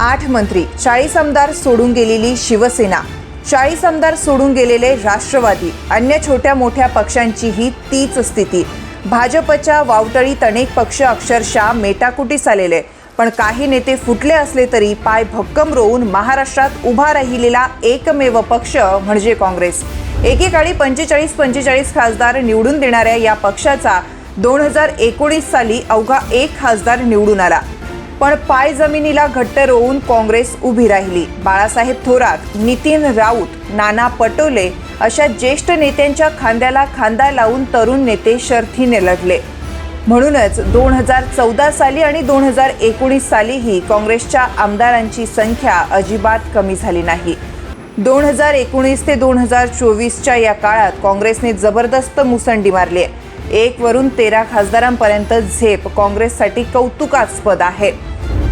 आठ मंत्री चाळीस आमदार सोडून गेलेली शिवसेना. चाळीस आमदार सोडून गेलेले राष्ट्रवादी अन्य छोट्या मोठ्या पक्षांचीही तीच स्थिती. भाजपच्या वावटळीत अनेक पक्ष अक्षरशः मेटाकुटीस आलेले पण काही नेते फुटले असले तरी पाय भक्कम रोवून महाराष्ट्रात उभा राहिलेला एकमेव पक्ष म्हणजे काँग्रेस. एकेकाळी पंचेचाळीस पंचेचाळीस खासदार निवडून देणाऱ्या या पक्षाचा दोन हजार एकोणीस साली अवघा एक खासदार निवडून आला. पण पाय जमिनीला घट्ट रोवून काँग्रेस उभी राहिली. बाळासाहेब थोरात नितीन राऊत नाना पटोले अशा ज्येष्ठ नेत्यांच्या खांद्याला खांदा लावून तरुण नेते शर्थीने लढले. म्हणूनच दोन हजार चौदा साली आणि दोन हजार एकोणीस सालीही काँग्रेसच्या आमदारांची संख्या अजिबात कमी झाली नाही. दोन हजार एकोणीस ते दोन हजार चोवीसच्या या काळात काँग्रेसने जबरदस्त मुसंडी मारली आहे. एक वरून तेरा खासदारांपर्यंत झेप काँग्रेससाठी कौतुकास्पद आहे.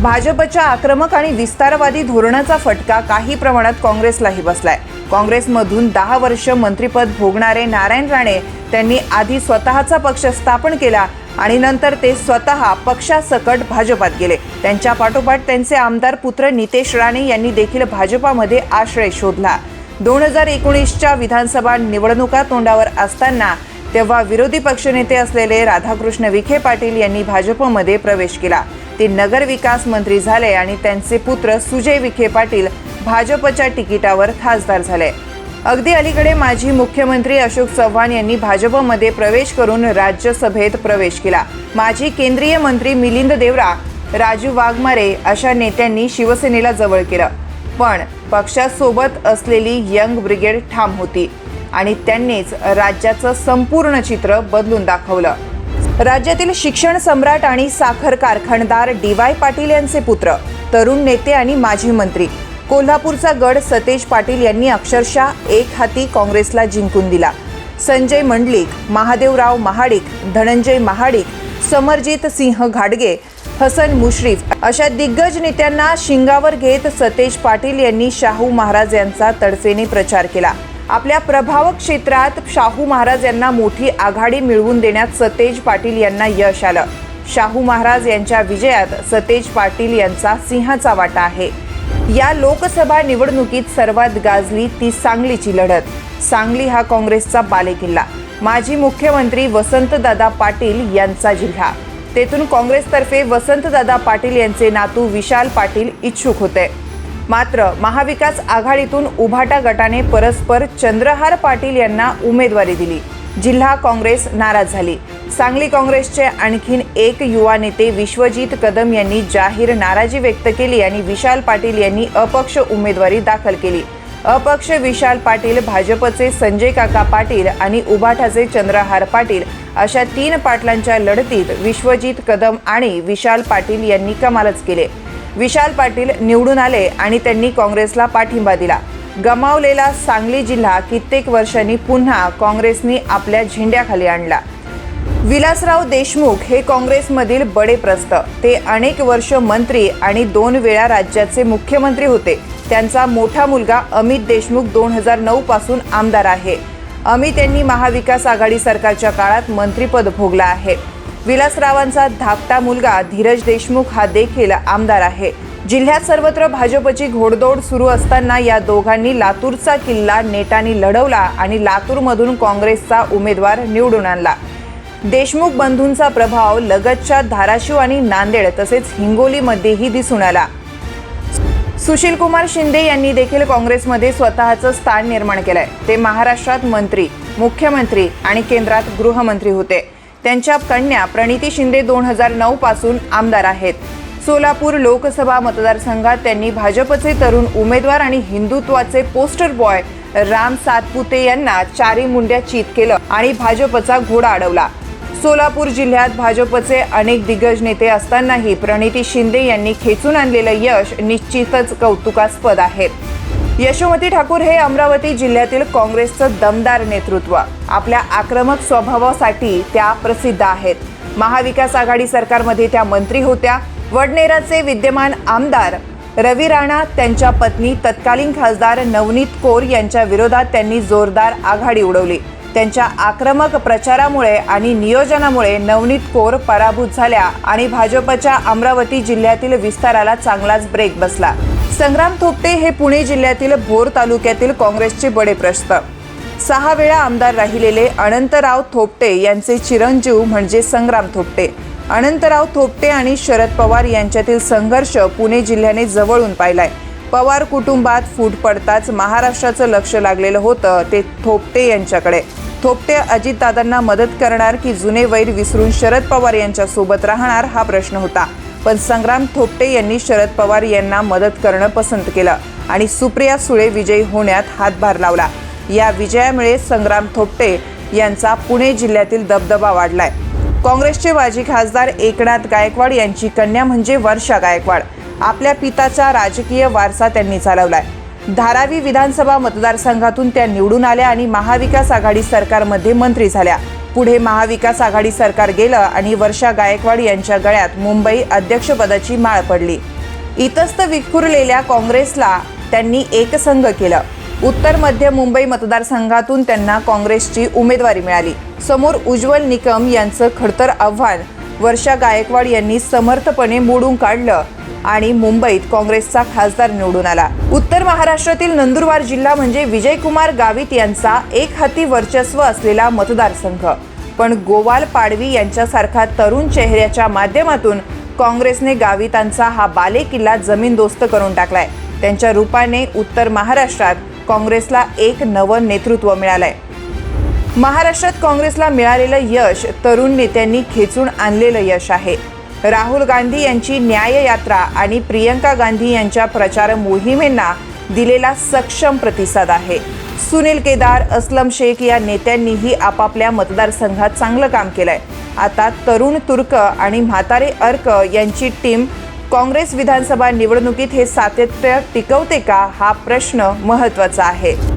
भाजपच्या आक्रमक आणि विस्तारवादी धोरणाचा फटका काही प्रमाणात काँग्रेसलाही बसलाय. काँग्रेसमधून दहा वर्ष मंत्रिपद भोगणारे नारायण राणे त्यांनी आधी स्वतःचा पक्ष स्थापन केला आणि नंतर ते स्वतः पक्षासकट भाजपात गेले. त्यांच्या पाठोपाठ त्यांचे आमदार पुत्र नितेश राणे यांनी देखील भाजपामध्ये आश्रय शोधला. दोन हजार एकोणीसच्या विधानसभा निवडणुका तोंडावर असताना तेव्हा विरोधी पक्षनेते असलेले राधाकृष्ण विखे पाटील यांनी भाजपमध्ये प्रवेश केला. ते नगर विकास मंत्री झाले आणि त्यांचे पुत्र सुजय विखे पाटील भाजपच्या तिकिटावर खासदार झाले. अगदी अलीकडे माजी मुख्यमंत्री अशोक चव्हाण यांनी भाजपमध्ये प्रवेश करून राज्यसभेत प्रवेश केला. माजी केंद्रीय मंत्री मिलिंद देवरा राजू वाघमारे अशा नेत्यांनी शिवसेनेला जवळ केलं. पण पक्षासोबत असलेली यंग ब्रिगेड ठाम होती. आणि त्यांनीच राज्याचं संपूर्ण चित्र बदलून दाखवलं. राज्यातील शिक्षण सम्राट आणि साखर कारखानदार डी वाय पाटील यांचे पुत्र तरुण नेते आणि माजी मंत्री. कोल्हापूरचा गड सतेज पाटील यांनी अक्षरशः एक हाती काँग्रेसला जिंकून दिला. संजय मंडलिक महादेवराव महाडिक धनंजय महाडिक समरजित सिंह घाडगे हसन मुश्रीफ अशा दिग्गज नेत्यांना शिंगावर घेत सतेज पाटील यांनी शाहू महाराज यांचा तडफेने प्रचार केला. आपल्या प्रभाव क्षेत्रात शाहू महाराज यांना मोठी आघाडी मिळवून देण्यात सतेज पाटील यांना यश आलं. शाहू महाराज यांच्या विजयात सतेज पाटील यांचा सिंहाचा वाटा आहे. या लोकसभा निवडणुकीत सर्वात गाजली ती सांगलीची लढत. सांगली हा काँग्रेसचा बालेकिल्ला. माजी मुख्यमंत्री वसंतदादा पाटील यांचा जिल्हा. तेथून काँग्रेसतर्फे वसंतदादा पाटील यांचे नातू विशाल पाटील इच्छुक होते. मात्र महाविकास आघाडीतून उभाटा गटाने परस्पर चंद्रहार पाटील यांना उमेदवारी दिली. जिल्हा काँग्रेस नाराज झाली. सांगली काँग्रेसचे आणखीन एक युवा नेते विश्वजित कदम यांनी जाहीर नाराजी व्यक्त केली आणि विशाल पाटील यांनी अपक्ष उमेदवारी दाखल केली. अपक्ष विशाल पाटील भाजपचे संजय काका पाटील आणि उभाटाचे चंद्रहार पाटील अशा तीन पाटलांच्या लढतीत विश्वजित कदम आणि विशाल पाटील यांनी कमालच केले. विशाल पाटील निवडून आले आणि त्यांनी काँग्रेसला पाठिंबा दिला. गमावलेला सांगली जिल्हा कित्येक वर्षांनी पुन्हा काँग्रेसने आपल्या झेंड्याखाली आणला. विलासराव देशमुख हे काँग्रेसमधील बडे प्रस्त ते अनेक वर्ष मंत्री आणि दोन वेळा राज्याचे मुख्यमंत्री होते. त्यांचा मोठा मुलगा अमित देशमुख दोन हजार नऊ पासून आमदार आहे. अमित यांनी महाविकास आघाडी सरकारच्या काळात मंत्रिपद भोगला आहे. विलासरावांचा धाकटा मुलगा धीरज देशमुख हा देखील आमदार आहे. जिल्ह्यात सर्वत्र भाजपची घोडदौड सुरू असताना या दोघांनी लातूरचा किल्ला नेटाने लढवला आणि लातूरमधून काँग्रेसचा उमेदवार निवडून आणला. देशमुख बंधूंचा प्रभाव लगतच्या धाराशिव आणि नांदेड तसेच हिंगोलीमध्येही दिसून आला. सुशीलकुमार शिंदे यांनी देखील काँग्रेसमध्ये स्वतःचं स्थान निर्माण केलंय. ते महाराष्ट्रात मंत्री मुख्यमंत्री आणि केंद्रात गृहमंत्री होते. त्यांच्या कन्या प्रणिती शिंदे दोन हजार नऊ पासून आमदार आहेत. सोलापूर लोकसभा मतदारसंघात त्यांनी भाजपचे तरुण उमेदवार आणि हिंदुत्वाचे पोस्टर बॉय राम सातपुते यांना चारी मुंड्या चित केलं आणि भाजपचा घोडा अडवला. सोलापूर जिल्ह्यात भाजपचे अनेक दिग्गज नेते असतानाही प्रणिती शिंदे यांनी खेचून आणलेलं यश निश्चितच कौतुकास्पद आहे. यशोमती ठाकूर हे अमरावती जिल्ह्यातील काँग्रेसचं दमदार नेतृत्व. आपल्या आक्रमक स्वभावासाठी त्या प्रसिद्ध आहेत. महाविकास आघाडी सरकारमध्ये त्या मंत्री होत्या. वडनेराचे विद्यमान आमदार रवी राणा त्यांच्या पत्नी तत्कालीन खासदार नवनीत कौर यांच्या विरोधात त्यांनी जोरदार आघाडी उडवली. त्यांच्या आक्रमक प्रचारामुळे आणि नियोजनामुळे नवनीत कौर पराभूत झाल्या आणि भाजपच्या अमरावती जिल्ह्यातील विस्ताराला चांगलाच ब्रेक बसला. संग्राम थोपटे हे पुणे जिल्ह्यातील भोर तालुक्यातील काँग्रेसचे बडे प्रश्न सहा वेळा आमदार राहिलेले अनंतराव थोपटे यांचे चिरंजीव म्हणजे संग्राम थोपटे. अनंतराव थोपटे आणि शरद पवार यांच्यातील संघर्ष पुणे जिल्ह्याने जवळून पाहिलाय. पवार कुटुंबात फूट पडताच महाराष्ट्राचं लक्ष लागलेलं होतं ते थोपटे यांच्याकडे. थोपटे अजितदादांना मदत करणार की जुने वैर विसरून शरद पवार यांच्यासोबत राहणार हा प्रश्न होता. पण संग्राम थोपटे यांनी शरद पवार यांना मदत करणं पसंत केलं आणि सुप्रिया सुळे विजयी होण्यात हातभार लावला. या विजयामुळे संग्राम थोपटे यांचा पुणे जिल्ह्यातील दबदबा वाढलाय. काँग्रेसचे माजी खासदार एकनाथ गायकवाड यांची कन्या म्हणजे वर्षा गायकवाड. आपल्या पिताचा राजकीय वारसा त्यांनी चालवलाय. धारावी विधानसभा मतदारसंघातून त्या निवडून आल्या आणि महाविकास आघाडी सरकारमध्ये मंत्री झाल्या. पुढे महाविकास आघाडी सरकार गेलं आणि वर्षा गायकवाड यांच्या गळ्यात मुंबई अध्यक्षपदाची माळ पडली. इतस्त विखुरलेल्या काँग्रेसला त्यांनी एकसंघ केलं. उत्तर मध्य मुंबई मतदारसंघातून त्यांना काँग्रेसची उमेदवारी मिळाली. समोर उज्ज्वल निकम यांचं खडतर आव्हान वर्षा गायकवाड यांनी समर्थपणे मोडून काढलं आणि मुंबईत काँग्रेसचा खासदार निवडून आला. उत्तर महाराष्ट्रातील नंदुरबार जिल्हा म्हणजे विजयकुमार गावित यांचा एक हाती वर्चस्व असलेला मतदारसंघ. पण गोवाल पाडवी यांच्यासारखा तरुण चेहऱ्याच्या माध्यमातून काँग्रेसने गावितांचा हा बालेकिल्ला जमीनदोस्त करून टाकलाय. त्यांच्या रूपाने उत्तर महाराष्ट्रात काँग्रेसला एक नवं नेतृत्व मिळालंय. महाराष्ट्रात काँग्रेसला मिळालेलं यश तरुण नेत्यांनी खेचून आणलेलं यश आहे. राहुल गांधी यांची न्याय यात्रा आणि प्रियंका गांधी यांच्या प्रचार मोहिमेंना दिलेला सक्षम प्रतिसाद आहे. सुनील केदार असलम शेख या नेत्यांनीही आपापल्या मतदारसंघात चांगलं काम केलंय. आता तरुण तुर्क आणि म्हातारे अर्क यांची टीम काँग्रेस विधानसभा निवडणुकीत हे सातत्य टिकवते का हा प्रश्न महत्त्वाचा आहे.